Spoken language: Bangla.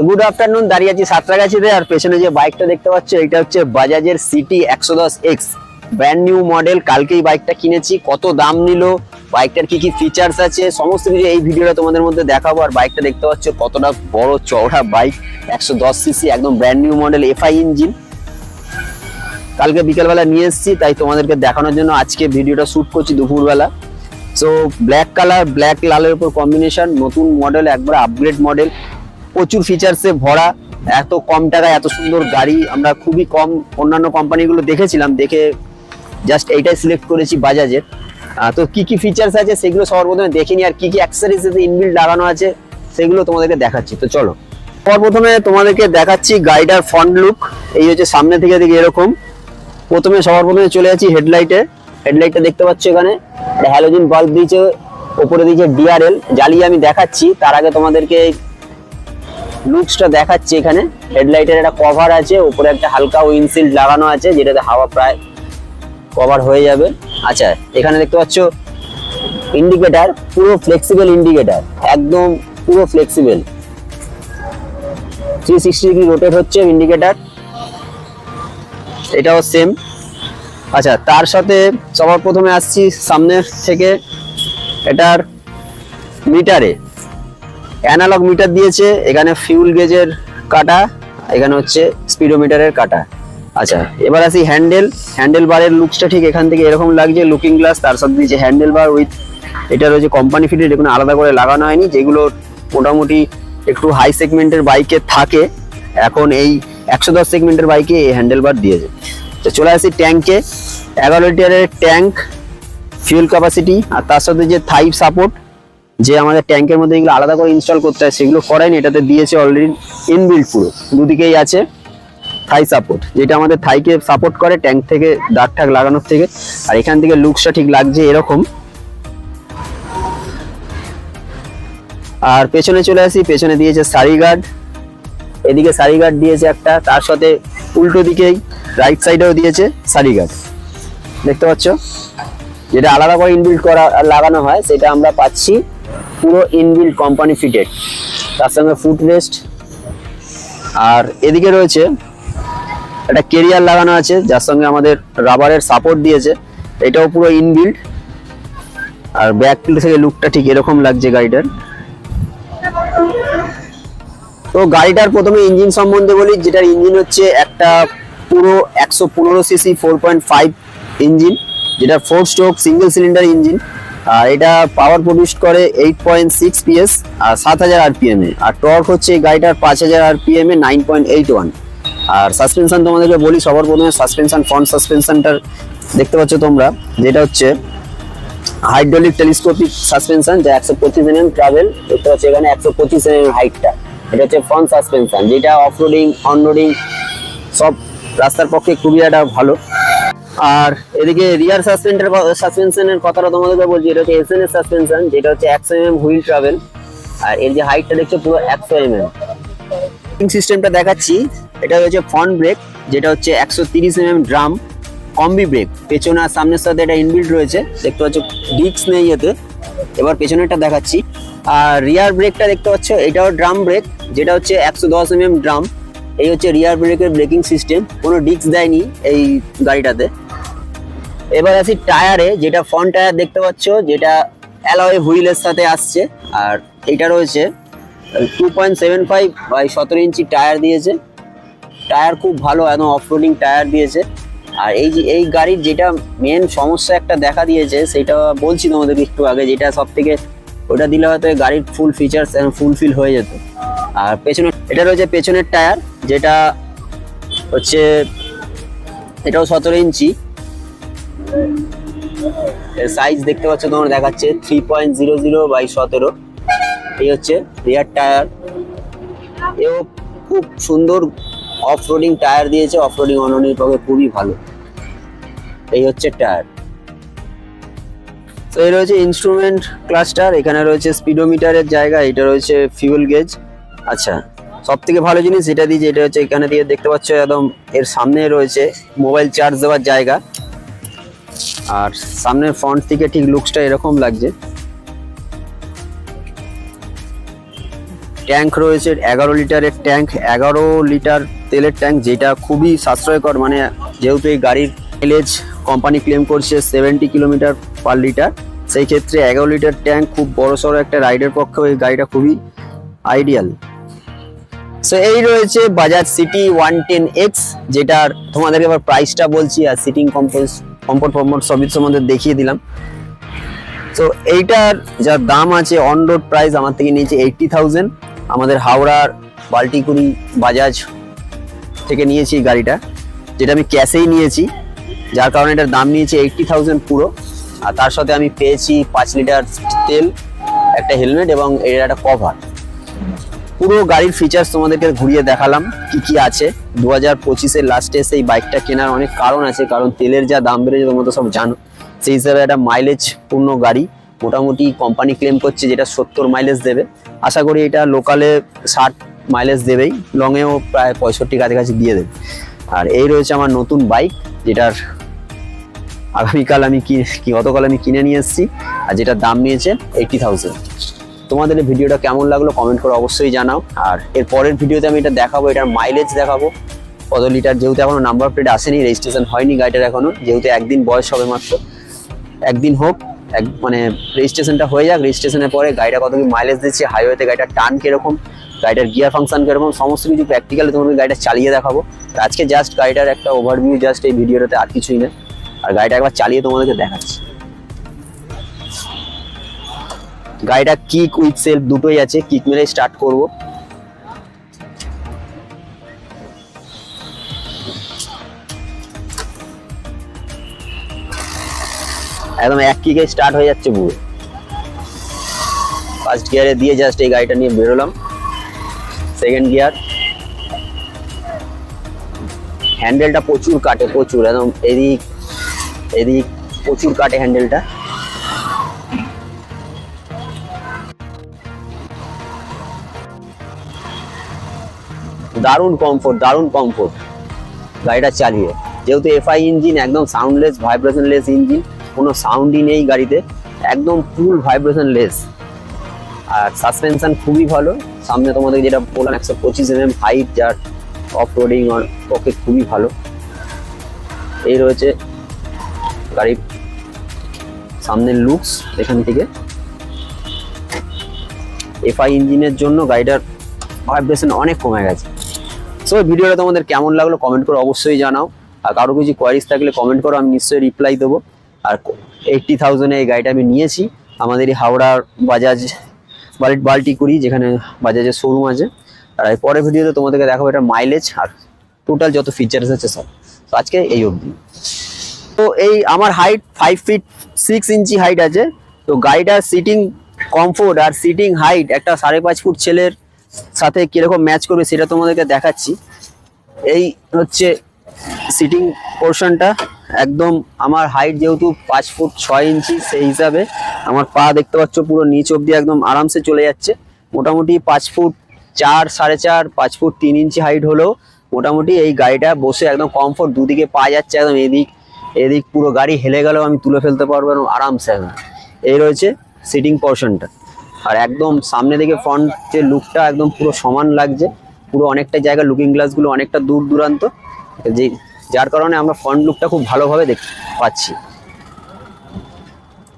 তো গুড আফটারনুন দাঁড়িয়ে আছি সাঁতরাগাছিতে আর পেছনে যে বাইকটা দেখতে পাচ্ছ এটা হচ্ছে বাজাজের সিটি একশো দশ এক্স ব্র্যান্ড নিউ মডেল কালকেই বাইকটা কিনেছি, কত দাম নিল বাইকটার কি কি ফিচার্স আছে, সমস্ত কিছু এই ভিডিওটা তোমাদের মধ্যে দেখাবো। আর বাইকটা দেখতে পাচ্ছ, কতটা বড় চওড়া বাইক একশো দশ সিসি একদম brand new model FI engine কালকে বিকেলবেলা নিয়ে এসেছি, তাই তোমাদেরকে দেখানোর জন্য আজকে ভিডিওটা শ্যুট করছি দুপুরবেলা। সো ব্ল্যাক কালার ব্ল্যাক লালের উপর কম্বিনেশন নতুন মডেল একবার আপগ্রেড মডেল প্রচুর ফিচার্সে ভরা, এত কম টাকায় এত সুন্দর গাড়ি, আমরা খুবই কম অন্যান্য কোম্পানিগুলো দেখেছিলাম, দেখে জাস্ট এইটাই সিলেক্ট করেছি বাজাজের তো কি কি ফিচার্স আছে সেগুলো সবার প্রথমে দেখিনি আর কি কি অ্যাক্সেসরিজ ইনবিল্ড লাগানো আছে সেগুলো তোমাদেরকে দেখাচ্ছি। তো চলো সবার প্রথমে তোমাদেরকে দেখাচ্ছি গাড়িটার ফ্রন্ট লুক এই হচ্ছে সামনে থেকে দিকে এরকম। প্রথমে সবার প্রথমে চলে যাচ্ছি হেডলাইটে হেডলাইটটা দেখতে পাচ্ছ এখানে হ্যালোজিন বাল্ব দিয়েছে, ওপরে দিয়েছে ডিআরএল জ্বালিয়ে আমি দেখাচ্ছি, তার আগে তোমাদেরকে লুকসটা দেখাচ্ছি এখানে। হেডলাইটের একটা কভার আছে, উপরে একটা হালকা উইন্ডশিল্ড লাগানো আছে, যেটাতে হাওয়া প্রায় কভার হয়ে যাবে। আচ্ছা এখানে দেখতে পাচ্ছ ইন্ডিকেটার পুরো ফ্লেক্সিবল ইন্ডিকেটার একদম পুরো flexible three sixty degree rotate হচ্ছে ইন্ডিকেটার এটাও সেম আচ্ছা তার সাথে সবার প্রথমে আসছি সামনের থেকে, এটার মিটারে অ্যানালগ মিটার দিয়েছে, এখানে ফিউল গেজের কাটা, এখানে হচ্ছে স্পিডোমিটারের কাটা। আচ্ছা এবার আসি হ্যান্ডেল হ্যান্ডেল বারের লুকসটা ঠিক এখান থেকে এরকম লাগছে লুকিং গ্লাস তার সাথে দিয়েছে হ্যান্ডেল বার উইথ এটা রয়েছে কোম্পানি ফিটেড এখানে আলাদা করে লাগানো হয়নি, যেগুলো মোটামুটি একটু হাই সেগমেন্টের বাইকে থাকে। এখন এই একশো দশ সেগমেন্টের বাইকে এই হ্যান্ডেল বার দিয়েছে। তো চলে আসি ট্যাঙ্কে এগারো লিটারের ট্যাঙ্ক ফিউল ক্যাপাসিটি আর তার সাথে যে থাইপ সাপোর্ট যে আমাদের ট্যাঙ্কের মধ্যে এগুলো আলাদা করে ইনস্টল করতে হয়, সেগুলো করায়নি, এটাতে দিয়েছে অলরেডি ইনবিল্ড পুরো। দুদিকেই আছে থাই সাপোর্ট যেটা আমাদের থাইকে সাপোর্ট করে, ট্যাঙ্ক থেকে দাগ ঠাক লাগানোর থেকে। আর এখান থেকে লুকসটা ঠিক লাগছে এরকম। আর পেছনে চলে আসি, পেছনে দিয়েছে সারি গার্ড এদিকে সারি গার্ড দিয়েছে একটা, তার সাথে উল্টো দিকেই রাইট সাইডেও দিয়েছে সারি গার্ড দেখতে পাচ্ছ? যেটা আলাদা করে ইনবিল্ড করা, লাগানো হয়, সেটা আমরা পাচ্ছি। পুরো ইনবিল্ড কোম্পানি ফিটেড। তার সঙ্গে ফুট রেস্ট। আর এদিকে রয়েছে একটা কেরিয়ার লাগানো আছে, যার সঙ্গে আমাদের রাবারের সাপোর্ট দিয়েছে। এটাও পুরো ইনবিল্ড আর ব্যাক থেকে লুকটা ঠিক এরকম লাগছে গাড়িটার। তো গাড়িটার প্রথমে ইঞ্জিন সম্বন্ধে বলি, যেটার ইঞ্জিন হচ্ছে একটা পুরো একশো পনেরো CC four point five engine যেটা four stroke single cylinder engine আর এটা পাওয়ার প্রডিউস করে এইট পয়েন্ট সিক্স পিএস আর সাত হাজার আরপিএম এ। আর টর্ক হচ্ছে এই গাড়িটার পাঁচ হাজার আরপিএম এ নাইন পয়েন্ট এইট ওয়ান আর সাসপেনশন তোমাদেরকে বলি, সবার প্রথমে সাসপেনশন ফ্রন্ট সাসপেনশনটার দেখতে পাচ্ছ তোমরা, যেটা হচ্ছে হাইড্রোলিক টেলিস্কোপিক সাসপেনশন যা একশো পঁচিশ এমএম ট্রাভেল দেখতে পাচ্ছ এখানে একশো পঁচিশ এমএম হাইটটা এটা হচ্ছে ফ্রন্ট সাসপেনশন যেটা অফ রোডিং অন রোডিং সব রাস্তার পক্ষে খুবই একটা ভালো। আর এদিকে রিয়ার সাসপেন্ডের সাসপেনশনের কথাটা তোমাদেরকে বলছি, এটা হচ্ছে এসএন এর সাসপেনশন যেটা হচ্ছে একশো এমএম হুইল ট্রাভেল আর এর যে হাইটটা দেখছ পুরো একশো এমএম সিস্টেমটা দেখাচ্ছি, এটা হচ্ছে ফ্রন্ট ব্রেক যেটা হচ্ছে একশো তিরিশ এমএম ড্রাম কম্বি ব্রেক পেছনে আর সামনের সাথে এটা ইনবিল্ড রয়েছে, দেখতে পাচ্ছ ডিস্ক নেই এতে। এবার পেছনেরটা দেখাচ্ছি, আর রিয়ার ব্রেকটা দেখতে পাচ্ছ, এটাও ড্রাম ব্রেক যেটা হচ্ছে একশো দশ এমএম ড্রাম এই হচ্ছে রিয়ার ব্রেকের ব্রেকিং সিস্টেম কোনো ডিস্ক দেয়নি এই গাড়িটাতে। এবার আসি টায়ারে, যেটা ফ্রন্ট টায়ার দেখতে পাচ্ছ, যেটা অ্যালয় হুইলের সাথে আসছে, আর এটা রয়েছে two point seven five by সতেরো ইঞ্চি টায়ার দিয়েছে। টায়ার খুব ভালো, একদম অফ রোডিং টায়ার দিয়েছে। আর এই যে, এই গাড়ির যেটা মেন সমস্যা একটা দেখা দিয়েছে, সেটা বলছি তোমাদেরকে একটু আগে, যেটা সব থেকে ওটা দিলে হয়তো গাড়ির ফুল ফিচার্স ফুলফিল হয়ে যেত। আর পেছনে, এটা রয়েছে পেছনের টায়ার যেটা হচ্ছে, এটাও সতেরো ইঞ্চি। সাইজ দেখতে পাচ্ছ তোমরা দেখাচ্ছে three point zero zero by সতেরো। এই হচ্ছে রিয়ার টায়ার এও খুব সুন্দর অফ রোডিং টায়ার দিয়েছে অফ রোডিং অননির পক্ষে খুবই ভালো। এই হচ্ছে টায়ার তো এই রয়েছে ইনস্ট্রুমেন্ট ক্লাস্টার এখানে রয়েছে স্পিডোমিটারের জায়গা, এটা রয়েছে ফিউল গেজ আচ্ছা সব থেকে ভালো জিনিস যেটা দিয়েছে এটা হচ্ছে এখানে দিয়ে দেখতে পাচ্ছ একদম এর সামনে রয়েছে মোবাইল চার্জ দেওয়ার জায়গা। আর সামনের ফ্রন্ট থেকে ঠিক লুকসটা এরকম লাগছে। ট্যাঙ্ক রয়েছে এগারো লিটারের ট্যাঙ্ক এগারো লিটার তেলের ট্যাঙ্ক যেটা খুবই সাশ্রয়কর মানে যেহেতু এই গাড়ির মাইলেজ কোম্পানি ক্লেম করছে সেভেন্টি কিলোমিটার পার লিটার সেই ক্ষেত্রে এগারো লিটার ট্যাঙ্ক খুব বড় সড়ো একটা রাইডের পক্ষেও এই গাড়িটা খুবই আইডিয়াল সো এই রয়েছে Bajaj CT one ten X যেটার তোমাদেরকে এবার প্রাইসটা বলছি আর সিটিং কম্পোজ কমফোর্ট ফম্পোর্ট সবই সম্বন্ধে দেখিয়ে দিলাম। তো এইটার যা দাম আছে অন রোড প্রাইস আমার থেকে নিয়েছে এইটটি থাউজেন্ড আমাদের হাওড়ার বাল্টিকুড়ি বাজাজ থেকে নিয়েছি গাড়িটা, যেটা আমি ক্যাশেই নিয়েছি। যার কারণে এটার দাম নিয়েছে এইটটি থাউজেন্ড পুরো। আর তার সাথে আমি পেয়েছি পাঁচ লিটার তেল, একটা হেলমেট এবং এর একটা কভার পুরো গাড়ির ফিচার্স তোমাদেরকে ঘুরিয়ে দেখালাম, কি কি আছে। দু হাজার পঁচিশের লাস্টে সেই বাইকটা কেনার অনেক কারণ আছে, কারণ তেলের যা দাম বেড়েছে তোমরা তো সব জানো। সেই হিসাবে একটা মাইলেজ পূর্ণ গাড়ি, মোটামুটি কোম্পানি ক্লেম করছে যেটা সত্তর মাইলেজ দেবে। আশা করি এটা লোকালে ষাট মাইলেজ দেবেই লংয়েও প্রায় পঁয়ষট্টি কাছাকাছি দিয়ে দেবে। আর এই রয়েছে আমার নতুন বাইক যেটার আগামীকাল আমি কি গতকাল আমি কিনে নিয়ে এসেছি, আর যেটার দাম নিয়েছে এইটটি থাউজেন্ড তোমাদের এই ভিডিওটা কেমন লাগল কমেন্ট করে অবশ্যই জানাও। আর এর পরের ভিডিওতে আমি এটা দেখাবো, এটার মাইলেজ দেখাবো। কত লিটার যেহেতু এখনও নাম্বার প্লেট আসেনি রেজিস্ট্রেশন হয়নি গাড়িটার এখনও, যেহেতু একদিন বয়স হবে মাত্র। একদিন হোক, এক মানে রেজিস্ট্রেশনটা হয়ে যাক রেজিস্ট্রেশনের পরে গাড়িটা কত কি মাইলেজ দিচ্ছে হাইওয়েতে গাড়িটার টান কীরকম, গাড়িটার গিয়ার ফাংশন কীরকম, সমস্ত কিছু প্র্যাকটিক্যালি তোমাকে গাড়িটা চালিয়ে দেখাবো। আজকে জাস্ট গাড়িটার একটা ওভারভিউ জাস্ট এই ভিডিওটাতে আর কিছুই না। আর গাড়িটা একবার চালিয়ে তোমাদেরকে দেখাচ্ছি। গাড়িটা কিক উইথ সেলফ দুটোই আছে কিক মেরে স্টার্ট করব। একদম এক কিকে স্টার্ট হয়ে যাচ্ছে পুরো। ফার্স্ট গিয়ারে দিয়ে জাস্ট এই গাড়িটা নিয়ে বেরোলাম। সেকেন্ড গিয়ার হ্যান্ডেলটা প্রচুর কাটে, প্রচুর, একদম এদিক এদিক প্রচুর কাটে হ্যান্ডেলটা দারুণ কমফোর্ট দারুণ কমফোর্ট গাড়িটা চালিয়ে। যেহেতু এফআই ইঞ্জিন একদম সাউন্ডলেস ভাইব্রেশনলেস ইঞ্জিন কোনো সাউন্ডই নেই গাড়িতে। একদম ফুল ভাইব্রেশনলেস আর সাসপেনশন খুবই ভালো। সামনে তোমাদের যেটা বললাম, একশো পঁচিশ এম এম হাইট যার অফ রোডিং পক্ষে খুবই ভালো। এই রয়েছে গাড়ির সামনের লুকস এখান থেকে। এফআই ইঞ্জিনের জন্য গাড়িটার ভাইব্রেশন অনেক কমে গেছে। সো ভিডিওটা তোমাদের কেমন লাগল কমেন্ট করে অবশ্যই জানাও। আর কারও কিছু কোয়ারিজ থাকলে কমেন্ট করো, আমি নিশ্চয়ই রিপ্লাই দেবো। আর এইটটি থাউজেন্ডে এই গাড়িটা আমি নিয়েছি। আমাদের এই হাওড়ার বাজাজ বাল্টি বাল্টি করি যেখানে বাজাজের শোরুম আছে। আর পরের ভিডিওতে তোমাদেরকে দেখাবো এটা মাইলেজ আর টোটাল যত ফিচার্স আছে সব। তো আজকে এই অবধি। তো এই আমার height five feet six inch height আছে। তো গাড়িটার সিটিং কমফোর্ট আর সিটিং হাইট একটা সাড়ে পাঁচ ফুট ছেলের সাথে কীরকম ম্যাচ করবে সেটা তোমাদেরকে দেখাচ্ছি। এই হচ্ছে সিটিং পোর্শনটা একদম আমার হাইট যেহেতু পাঁচ ফুট ছয় ইঞ্চি, সেই হিসাবে আমার পা দেখতে পাচ্ছ পুরো নিচ অবধি একদম আরামসে চলে যাচ্ছে। মোটামুটি পাঁচ ফুট চার, সাড়ে চার, পাঁচ ফুট তিন ইঞ্চি হাইট হলেও মোটামুটি এই গাড়িটা বসে একদম কমফোর্ট দুদিকে পা যাচ্ছে একদম এদিক এদিক পুরো গাড়ি হেলে গেলেও আমি তুলে ফেলতে পারব এবং আরামসে একদম এই রয়েছে সিটিং পোর্শনটা আর একদম সামনে দিকে ফ্রন্ট যে লুকটা একদম পুরো সমান লাগছে, পুরো অনেকটা জায়গা লুকিং গ্লাসগুলো অনেকটা দূর দূরান্ত, যে যার কারণে আমরা ফ্রন্ট লুকটা খুব ভালোভাবে দেখতে পাচ্ছি।